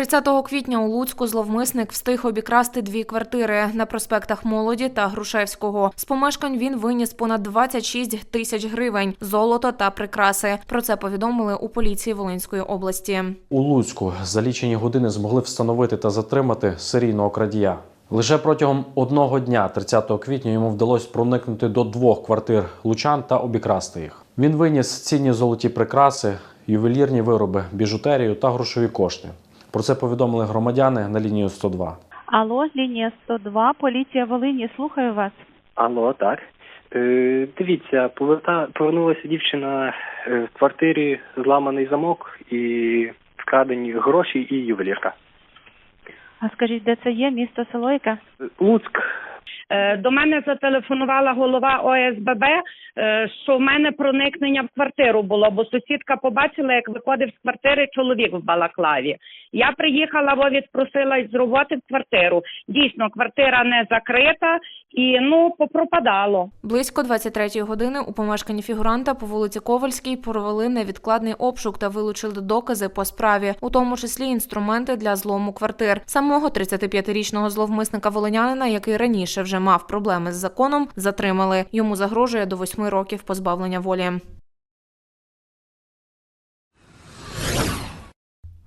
30 квітня у Луцьку зловмисник встиг обікрасти дві квартири на проспектах Молоді та Грушевського. З помешкань він виніс понад 26 тисяч гривень, золото та прикраси. Про це повідомили у поліції Волинської області. У Луцьку за лічені години змогли встановити та затримати серійного крадія. Лише протягом одного дня, 30 квітня, йому вдалося проникнути до двох квартир лучан та обікрасти їх. Він виніс цінні золоті прикраси, ювелірні вироби, біжутерію та грошові кошти. Про це повідомили громадяни на лінію 102. Алло, лінія 102, поліція Волині, слухаю вас. Алло, так. Е, дивіться, поверта... повернулася дівчина е, в квартирі зламаний замок і вкрадені гроші і ювелірка. А скажіть, де це є? Місто село яке? Е, Луцьк. Е, До мене зателефонувала голова ОСББ, е, що в мене проникнення в квартиру було, бо сусідка побачила, як виходив з квартири чоловік в балаклаві. Я приїхала, во відпросилась з роботи в квартиру. Дійсно, квартира не закрита і ну попропадало. Близько 23-ї години у помешканні фігуранта по вулиці Ковальській провели невідкладний обшук та вилучили докази по справі, у тому числі інструменти для злому квартир. Самого 35-річного зловмисника волинянина, який раніше вже мав проблеми з законом, затримали. Йому загрожує до восьми років позбавлення волі.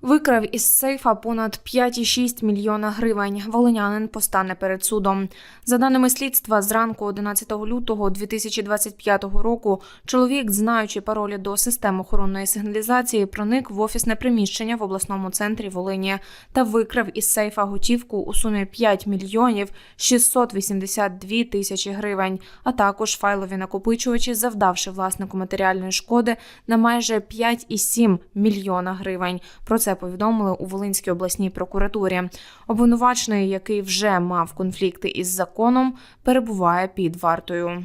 Викрав із сейфа понад 5,6 мільйона гривень. Волинянин постане перед судом. За даними слідства, зранку 11 лютого 2025 року чоловік, знаючи паролі до систем охоронної сигналізації, проник в офісне приміщення в обласному центрі Волині та викрав із сейфа готівку у сумі 5 мільйонів 682 тисячі гривень, а також файлові накопичувачі, завдавши власнику матеріальної шкоди на майже 5,7 мільйона гривень. Про повідомили у Волинській обласній прокуратурі. Обвинувачений, який вже мав конфлікти із законом, перебуває під вартою.